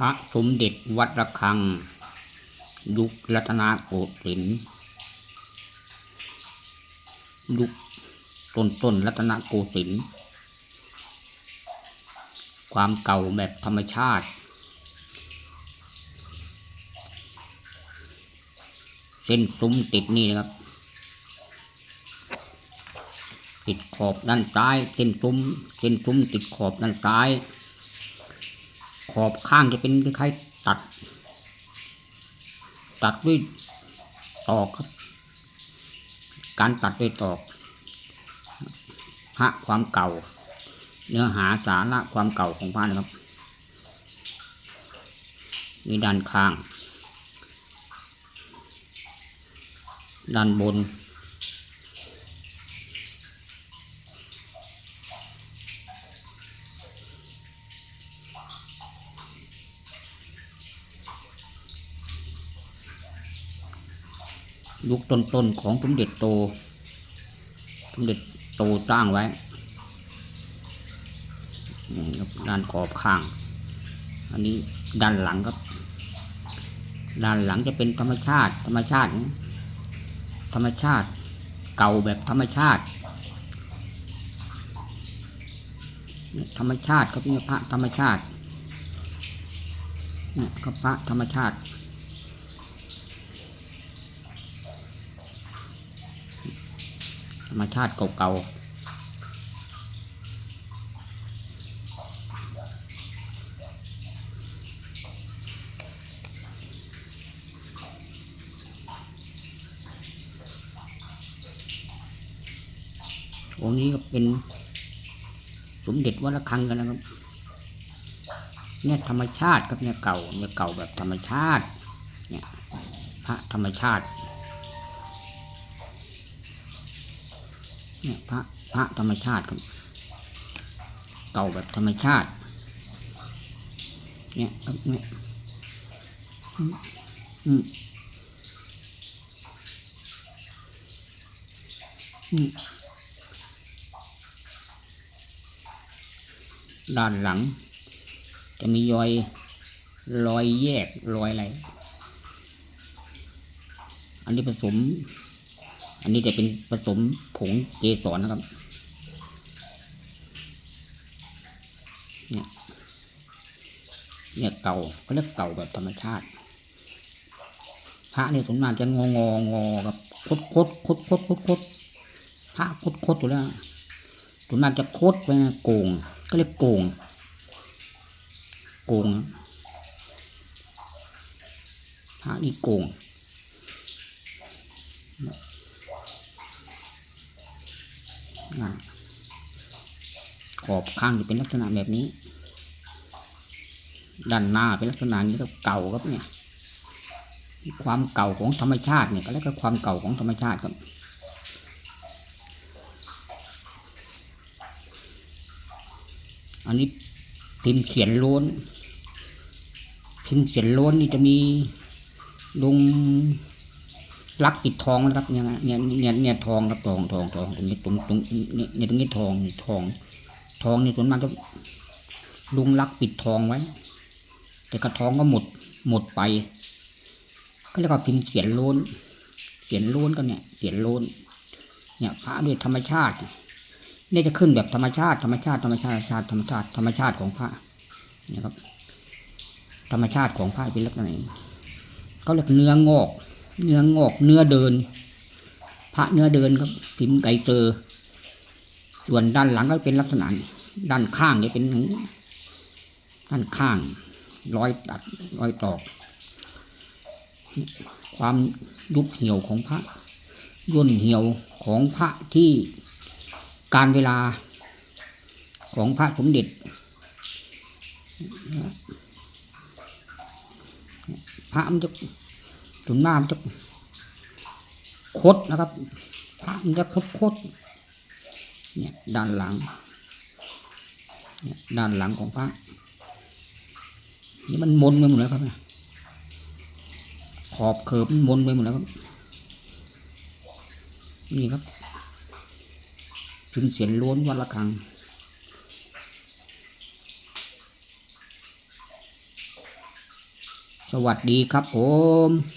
พระสมเด็จวัดระฆัง ยุครัตนโกสินทร์ยุคต้นต้นรัตนโกสินทร์ความเก่าแบบธรรมชาติ เส้นซุ้มติดนี่นะครับ ติดขอบด้านซ้าย เส้นซุ้ม เส้นซุ้มติดขอบด้านซ้าย ขอบข้างจะเป็นคล้ายๆตัด ตัดด้วยตอกครับ การตัดด้วยตอกพระความเก่า เนื้อหาสาระความเก่าของพระนะครับนี่ด้านข้าง ด้านบน ยุคต้นๆของสมเด็จโตสมเด็จโตสร้างไว้ด้านขอบข้าง อันนี้ด้านหลังครับ ด้านหลังจะเป็นธรรมชาติ ธรรมชาตินะธรรมชาติเก่าแบบธรรมชาติ ธรรมชาติก็เป็นพระธรรมชาตินี่ก็พระธรรมชาติ รรมชาติเก่าๆองค์นี้ก็เป็นสมเด็จวัดระฆังกันนะครับ เนี่ยธรรมชาติครับเนี่ยเก่าเนี่ยเก่าแบบธรรมชาติ เนี่ยพระธรรมชาติ เนี่ยพระพระธรรมชาติครับเก่าแบบธรรมชาติ เนี่ยครับเนี่ยอืมอืมด้านหลัง จะมีรอยรอยแยกรอยอะไร อันนี้ผสม อันนี้จะเป็นผสมผงเกสรนะครับ เนี่ยเนี่ยเก่าเขาเรียกเก่าแบบธรรมชาติ พระนี่สมนานจะงององอกับคดคดคดคดคดคดพระคดคดอยู่แล้วสมนานจะคดไปนะโกง ก็เรียกโกง โกงพระนี่โกง อ่า ขอบข้างจะเป็นลักษณะแบบนี้ ด้านหน้าเป็นลักษณะนี้ก็เก่าครับเนี่ย ความเก่าของธรรมชาติเนี่ยก็เรียกว่าความเก่าของธรรมชาติครับอันนี้พิมพ์เขียนล้วน พิมพ์เขียนล้วนนี่จะมีลง ลักปิดทองนะครับเนี่ยเนี่ยเนี่ยเนี่ยทองครับทองทองทองตรงนี้ตรงตรงเนี่ยตรงนี้ทองทอง ทองนี่ส่วนมากก็ลุงลักปิดทองไว้ แต่กระทองก็หมดหมดไป ก็เรียกว่าพิมพ์เขียนโล้นเขียนโล้นกันเนี่ยเขียนโล้นเนี่ยพระด้วยธรรมชาติเนี่ยจะขึ้นแบบธรรมชาติ ธรรมชาติธรรมชาติชาติธรรมชาติธรรมชาติของพระนี่ยครับ ธรรมชาติของพระเป็นลักษณะไหนเขาเรียกเนื้องอก เนื้องอกเนื้อเดิน พระเนื้อเดินครับพิมพ์ไก่เตอส่วนด้านหลังก็เป็นลักษณะด้านข้างเป็นอย่างนี้ด้านข้างรอยตัดรอยตอก ความยุบเหี่ยวของพระย่นเหี่ยวของพระที่การเวลาของพระสมเด็จพระมันจะ ส่วนมามันจะคดนะครับพระมันจะคดคดเนี่ยด้านหลังเนี่ยด้านหลังของพระนี่มันมนไปหมดแล้วครับเนี่ยขอบเขิบมันมนไปหมดแล้วครับ นี่ครับพิมพ์เสียนล้วนวัดละครั้งสวัสดีครับผม